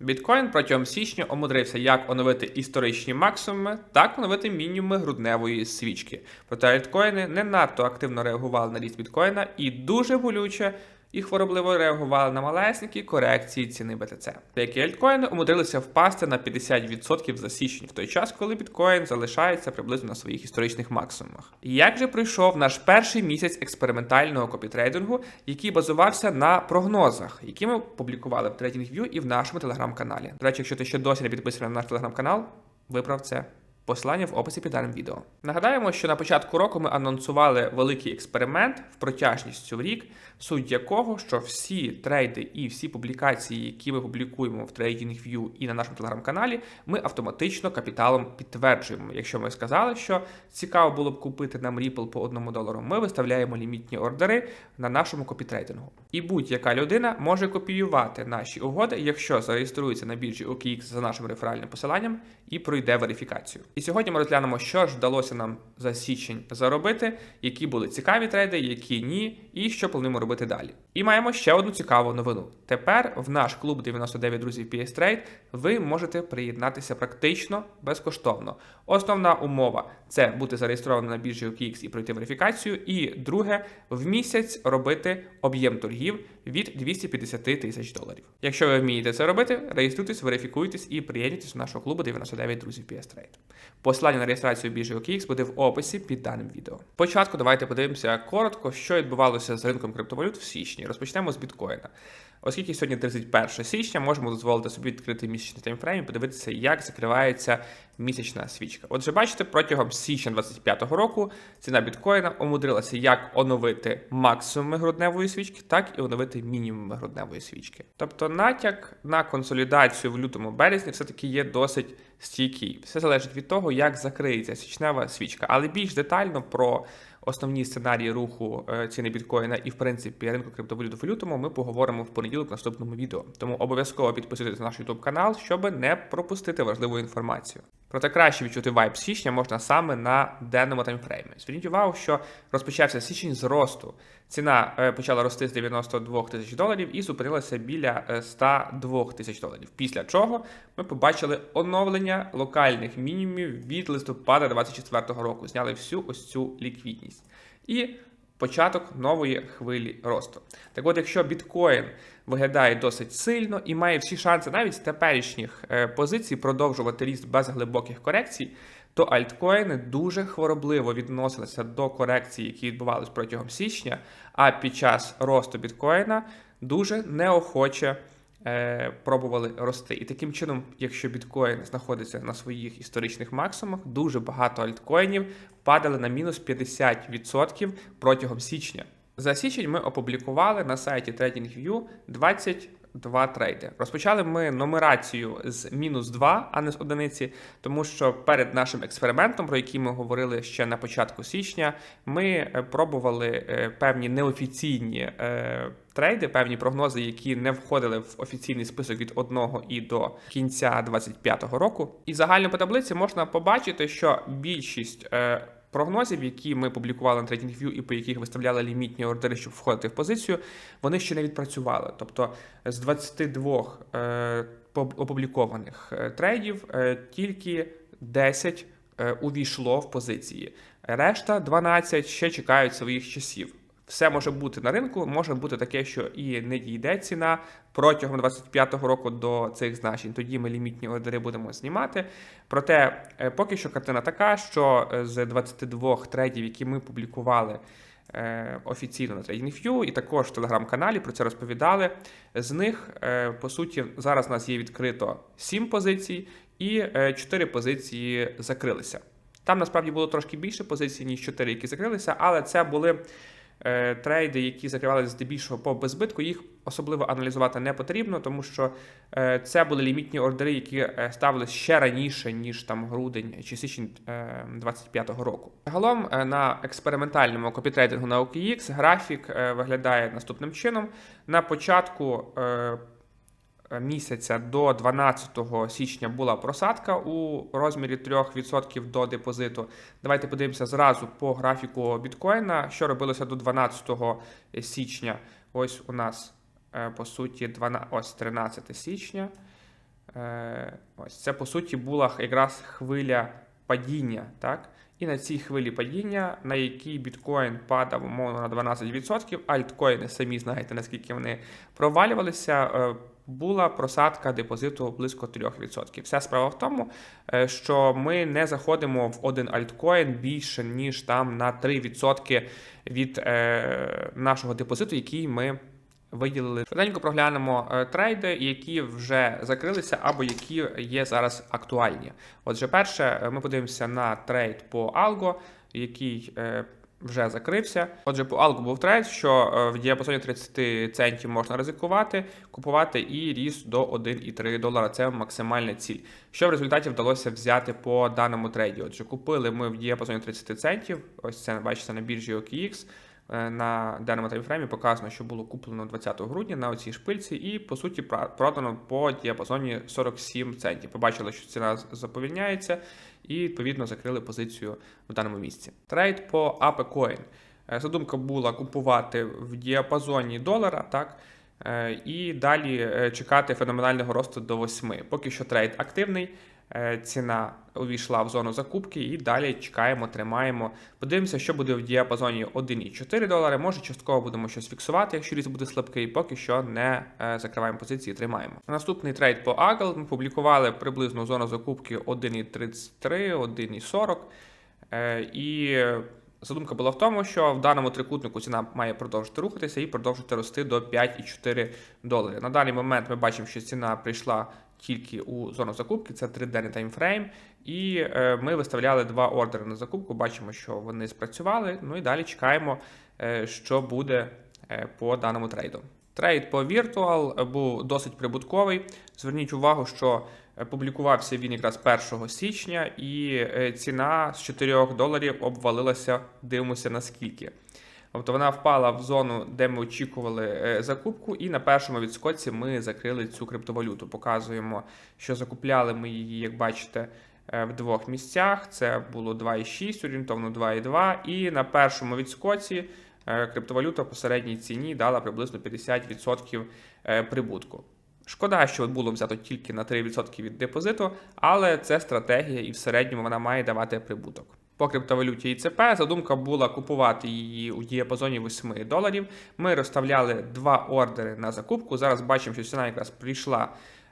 Біткоін протягом січня омудрився як оновити історичні максимуми, так оновити мінімуми грудневої свічки. Проте альткоїни не надто активно реагували на ріст біткоїна і дуже болюче і хворобливо реагували на малесенькі корекції ціни BTC. Деякі альткоїни умудрилися впасти на 50% за січень, в той час, коли біткоін залишається приблизно на своїх історичних максимумах. Як же пройшов наш перший місяць експериментального копітрейдингу, який базувався на прогнозах, які ми публікували в TradingView і в нашому телеграм-каналі. До речі, якщо ти ще досі не підписаний на наш телеграм-канал, виправ це. Посилання в описі під даним відео. Нагадаємо, що на початку року ми анонсували великий експеримент в протяжністю в рік, суть якого, що всі трейди і всі публікації, які ми публікуємо в TradingView і на нашому телеграм-каналі, ми автоматично капіталом підтверджуємо. Якщо ми сказали, що цікаво було б купити нам Ripple по одному долару, ми виставляємо лімітні ордери на нашому копітрейдингу. І будь-яка людина може копіювати наші угоди, якщо зареєструється на біржі OKX за нашим реферальним посиланням і пройде верифікацію. І сьогодні ми розглянемо, що ж вдалося нам за січень заробити, які були цікаві трейди, які ні, і що плануємо робити далі. І маємо ще одну цікаву новину. Тепер в наш клуб 99 друзів PS Trade ви можете приєднатися практично безкоштовно. Основна умова це бути зареєстрованим на біржі OKX і пройти верифікацію. І друге, в місяць робити об'єм торгів від 250 тисяч доларів. Якщо ви вмієте це робити, реєструйтесь, верифікуйтесь і приєднуйтесь до нашого клубу 99 друзів PS Trade. Посилання на реєстрацію біржі OKX буде в описі під даним відео. Спочатку давайте подивимося коротко, що відбувалося з ринком криптовалют в січні. Розпочнемо з біткоїна. Оскільки сьогодні 31 січня, можемо дозволити собі відкрити місячний таймфрейм і подивитися, як закривається місячна свічка. Отже, бачите, протягом січня 25-го року ціна біткоїна умудрилася як оновити максимуми грудневої свічки, так і оновити мінімуми грудневої свічки. Тобто натяк на консолідацію в лютому березні все-таки є досить стійкий. Все залежить від того, як закриється січнева свічка, але більш детально про основні сценарії руху е, ціни біткоїна і, в принципі, ринку криптовалют в лютому ми поговоримо в понеділок в наступному відео. Тому обов'язково підписуйтесь на наш YouTube канал, щоб не пропустити важливу інформацію. Проте краще відчути вайб січня можна саме на денному таймфреймі. Зверніть увагу, що розпочався січень з росту. Ціна е, почала рости з 92 тисяч доларів і зупинилася біля е, 102 тисяч доларів. Після чого ми побачили оновлення локальних мінімумів від листопада 2024 року. Зняли всю ось цю ліквідність. І початок нової хвилі росту. Так от, якщо біткоін виглядає досить сильно і має всі шанси навіть з теперішніх е, позицій продовжувати ріст без глибоких корекцій, то альткоїни дуже хворобливо відносилися до корекцій, які відбувалися протягом січня, а під час росту біткоїна дуже неохоче е, пробували рости. І таким чином, якщо біткоін знаходиться на своїх історичних максимумах, дуже багато альткоїнів падали на мінус 50% протягом січня. За січень ми опублікували на сайті TradingView 22 трейди. Розпочали ми нумерацію з мінус 2, а не з одиниці, тому що перед нашим експериментом, про який ми говорили ще на початку січня, ми е, пробували е, певні неофіційні е, трейди, певні прогнози, які не входили в офіційний список від 1 і до кінця 2025 року. І загально по таблиці можна побачити, що більшість. е, Прогнозів, які ми публікували на TradingView і по яких виставляли лімітні ордери, щоб входити в позицію, вони ще не відпрацювали. Тобто з 22 е, опублікованих е, трейдів е, тільки 10 е, увійшло в позиції. Решта 12 ще чекають своїх часів. Все може бути на ринку, може бути таке, що і не дійде ціна протягом 25-го року до цих значень. Тоді ми лімітні ордери будемо знімати. Проте е, поки що картина така, що е, з 22 трейдів, які ми публікували е, офіційно на TradingView і також в телеграм-каналі про це розповідали. З них, по суті, зараз у нас є відкрито 7 позицій, і 4 позиції закрилися. Там насправді було трошки більше позицій, ніж 4, які закрилися, але це були трейди, які закривалися здебільшого по безбитку, Їх особливо аналізувати не потрібно, тому що е, це були лімітні ордери, які ставилися ще раніше, ніж там грудень чи січень е, 25-го року. Загалом е, на експериментальному копітрейдингу на OKX графік е, виглядає наступним чином. На початку. Е, місяця до 12 січня була просадка у розмірі 3% до депозиту. Давайте подивимося зразу по графіку біткоїна, що робилося до 12 січня. Ось у нас е, по суті 12, ось 13 січня. Е, ось це по суті була якраз хвиля падіння, так? І на цій хвилі падіння, на якій біткоін падав умовно на 12%, альткоїни самі знаєте, наскільки вони провалювалися. Була просадка депозиту близько 3%. Вся справа в тому, е, що ми не заходимо в один альткоін більше ніж там на 3% від е, нашого депозиту, який ми виділили. Швиденько проглянемо е, трейди, які вже закрилися або які є зараз актуальні. Отже, перше, ми подивимося на трейд по Algo, який вже закрився. Отже, по алку був трейд, що е, в діапазоні 30 центів можна ризикувати, купувати і ріс до 1,3 долара. Це максимальна ціль. Що в результаті вдалося взяти по даному трейді? Отже, купили ми в діапазоні 30 центів. Ось це бачите на біржі OKX. Е, На даному таймфреймі показано, що було куплено 20 грудня на оцій шпильці, і по суті продано по діапазоні 47 центів. Побачили, що ціна заповільняється, і відповідно закрили позицію в даному місці. Трейд по ApeCoin. Е, Задумка була купувати в діапазоні долара, так. е, І далі чекати феноменального росту до 8. Поки що трейд активний. Е, Ціна увійшла в зону закупки і далі чекаємо, тримаємо. Подивимося, що буде в діапазоні 1,4 долари. Може, частково будемо щось фіксувати, якщо ріст буде слабкий, поки що не е, закриваємо позиції, тримаємо. Наступний трейд по Agile ми публікували приблизно зону закупки 1,33, 1,40. Е, І задумка була в тому, що в даному трикутнику ціна має продовжити рухатися і продовжити рости до 5,4 долари. На даний момент ми бачимо, що ціна прийшла тільки у зону закупки, це 3-денний таймфрейм. І е, ми виставляли два ордери на закупку. Бачимо, що вони спрацювали. Ну і далі чекаємо, е, що буде е, по даному трейду. Трейд по Virtual був досить прибутковий. Зверніть увагу, що публікувався він якраз 1 січня, і ціна з 4 доларів обвалилася. Дивимося наскільки. Тобто вона впала в зону, де ми очікували е, закупку, і на першому відскоці ми закрили цю криптовалюту. Показуємо, що закупляли ми її, як бачите, е, в двох місцях. Це було 2,6, орієнтовно 2,2. І на першому відскоці е, криптовалюта по середній ціні дала приблизно 50% е, прибутку. Шкода, що було взято тільки на 3% від депозиту, але це стратегія, і в середньому вона має давати прибуток. По криптовалюті ІЦП задумка була купувати її у діапазоні 8 доларів. Ми розставляли два ордери на закупку. Зараз бачимо, що ціна якраз прийшла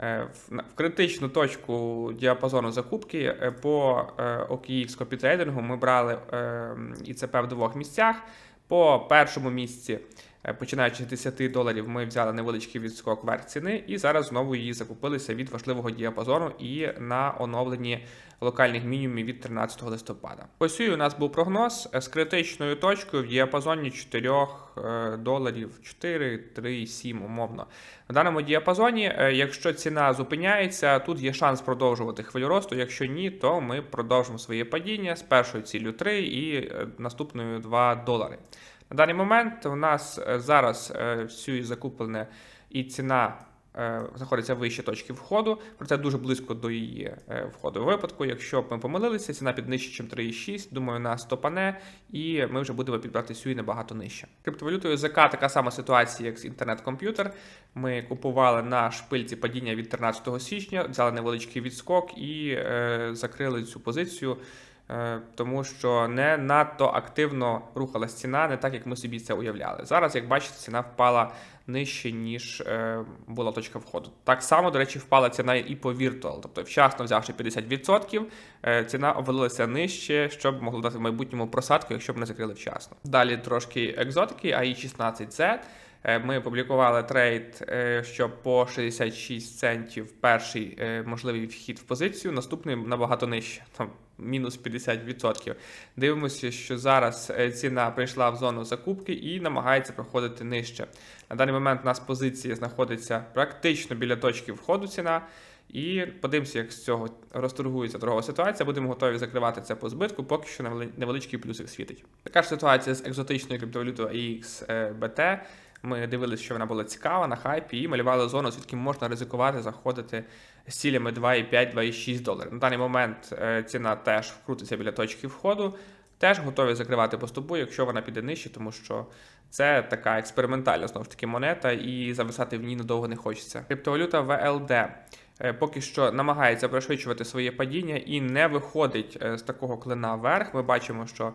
е, в критичну точку діапазону закупки. Е, По е, OKX копітрейдингу ми брали е, ІЦП в двох місцях. По першому місці, е, починаючи з 10 доларів, ми взяли невеличкий відскок вверх ціни, і зараз знову її закупилися від важливого діапазону і на оновленні локальних мінімумів від 13 листопада. Ось і у нас був прогноз е, з критичною точкою в діапазоні 4 е, доларів 4, 3, 7 умовно. В даному діапазоні, якщо ціна зупиняється, тут є шанс продовжувати хвилю росту. Якщо ні, то ми продовжимо своє падіння з першою ціллю 3 і наступною 2 долари. На даний момент у нас е, зараз е, всю закуплене і ціна е, знаходиться вище точки входу, проте дуже близько до її входу. Випадку, якщо б ми помилилися, ціна під нижче, ніж 3,6, думаю, нас топане, і ми вже будемо підбирати сюди набагато нижче. Криптовалютою ЗК така сама ситуація, як з інтернет-комп'ютер. Ми купували на шпильці падіння від 13 січня, взяли невеличкий відскок і закрили цю позицію. Е, Тому що не надто активно рухалась ціна, не так як ми собі це уявляли. Зараз, як бачите, ціна впала нижче, ніж е, була точка входу. Так само, до речі, впала ціна і по Virtual. Тобто, вчасно взявши 50%, е, ціна обвалилася нижче, щоб могло дати в майбутньому просадку, якщо б не закрили вчасно. Далі трошки екзотики, AI16Z. Е, Ми опублікували трейд, що по 66 центів перший можливий вхід в позицію, наступний набагато нижче, мінус 50%. Дивимося, що зараз е, ціна прийшла в зону закупки і намагається проходити нижче. На даний момент у нас позиція знаходиться практично біля точки входу ціна. І подивимося, як з цього розторгується торгова ситуація. Будемо готові закривати це по збитку, поки що невели- невеличкий плюсик світить. Така ж ситуація з екзотичною криптовалютою AXBT. Ми дивилися, що вона була цікава на хайпі і малювали зону, звідки можна ризикувати заходити з цілями 2,5-2,6 доларів. На даний момент е, ціна теж вкрутиться біля точки входу. Теж готові закривати поступу, якщо вона піде нижче, тому що це така експериментальна знову ж таки монета, і зависати в ній надовго не хочеться. Криптовалюта VLD. е, поки що намагається пришвидшувати своє падіння і не виходить е, з такого клина вверх. Ми бачимо, що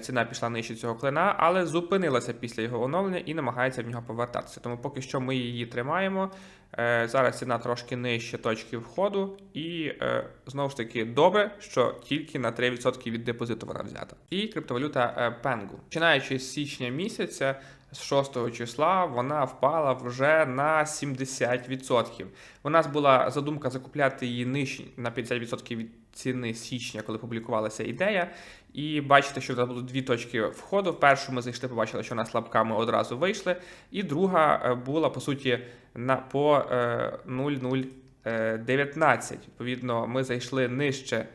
ціна пішла нижче цього клина, але зупинилася після його оновлення і намагається в нього повертатися. Тому поки що ми її тримаємо. Е, Зараз ціна трошки нижче точки входу, і е, знову ж таки добре, що тільки на 3% від депозиту вона взята. І криптовалюта Пенгу. Починаючи з січня місяця, з 6 числа, вона впала вже на 70%. У нас була задумка закупляти її нижче на 50% від ціни січня, коли публікувалася ідея. І бачите, що там будуть дві точки входу. В першу ми зайшли, побачили, що вона слабка, ми одразу вийшли. І друга е, була по суті на по е, 0,019. Відповідно, ми зайшли нижче е,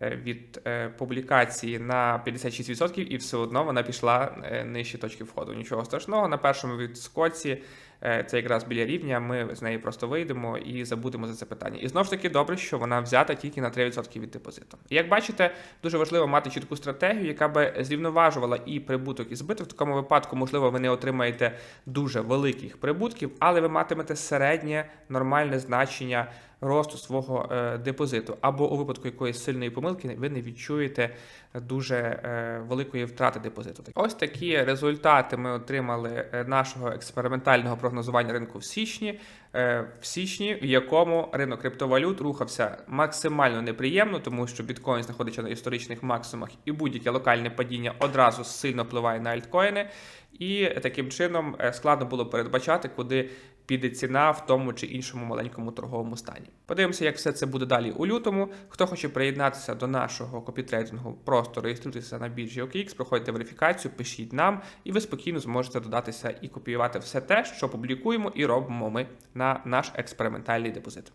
від е, публікації на 56%, і все одно вона пішла е, нижче точки входу. Нічого страшного. На першому відскоці е, це якраз біля рівня. Ми з неї просто вийдемо і забудемо за це питання. І знову ж таки, добре, що вона взята тільки на 3% від депозиту. І як бачите, дуже важливо мати чітку стратегію, яка би зрівноважувала і прибуток, і збиток. В такому випадку, можливо, ви не отримаєте дуже великих прибутків, але ви матимете середнє нормальне значення росту свого е, депозиту, або у випадку якоїсь сильної помилки ви не відчуєте дуже е, великої втрати депозиту. Ось такі результати ми отримали е, нашого експериментального прогнозування ринку в січні. Е, в січні, в якому ринок криптовалют рухався максимально неприємно, тому що біткоін знаходиться на історичних максимумах, і будь-яке локальне падіння одразу сильно впливає на альткоїни. І таким чином е, складно було передбачати, куди піде ціна в тому чи іншому маленькому торговому стані. Подивимося, як все це буде далі у лютому. Хто хоче приєднатися до нашого копітрейдингу, просто реєструйтеся на біржі OKX, проходьте верифікацію, пишіть нам, і ви спокійно зможете додатися і копіювати все те, що публікуємо і робимо ми на наш експериментальний депозит.